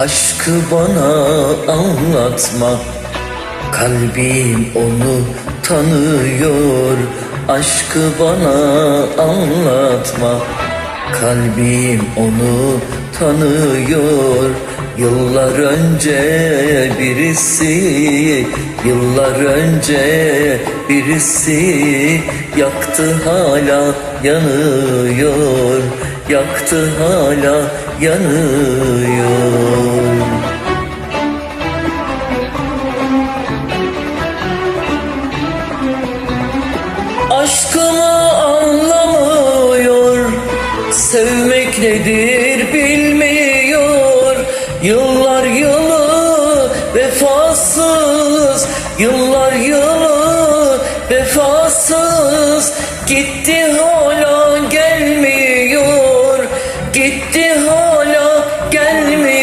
Aşkı bana anlatma. Kalbim onu tanıyor. Aşkı bana anlatma. Kalbim onu tanıyor. Yıllar önce birisi Yıllar önce birisi Yaktı hala yanıyor Yaktı hala yanıyor. Aşkımı anlamıyor Sevmek nedir bilmiyor. Yıllar yılı vefasız Yıllar yılı vefasız. Gitti hala Gitti hala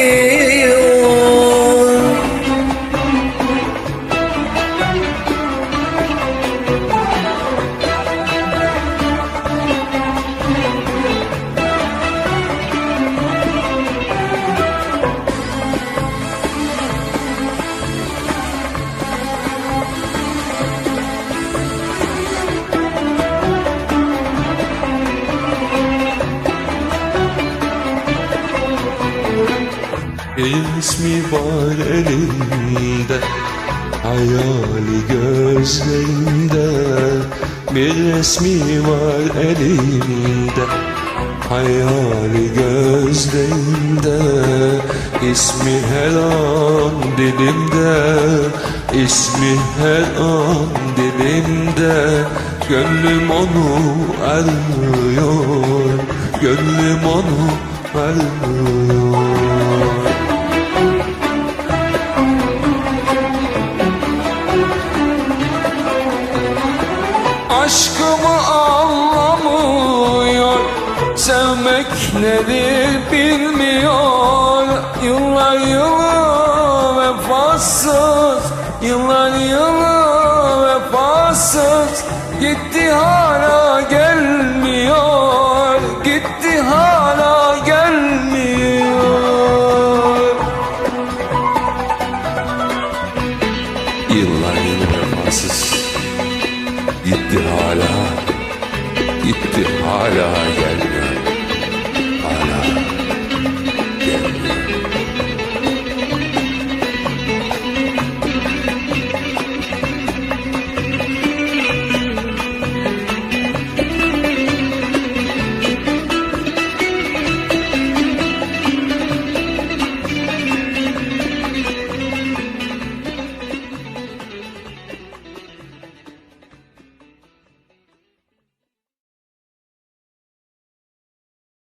ismi var elinde Hayali gözlerinde Bir resmi var elinde Hayali gözlerinde İsmi her an dilimde İsmi her an dilimde. Gönlüm onu arıyor Gönlüm onu arıyor Aşkımı anlamıyor Sevmek nedir bilmiyor. Yıllar yılı vefasız Yıllar yılı vefasız. Gitti hala Yıllar yılı vefasız Gitti hala Gitti hala gelmedi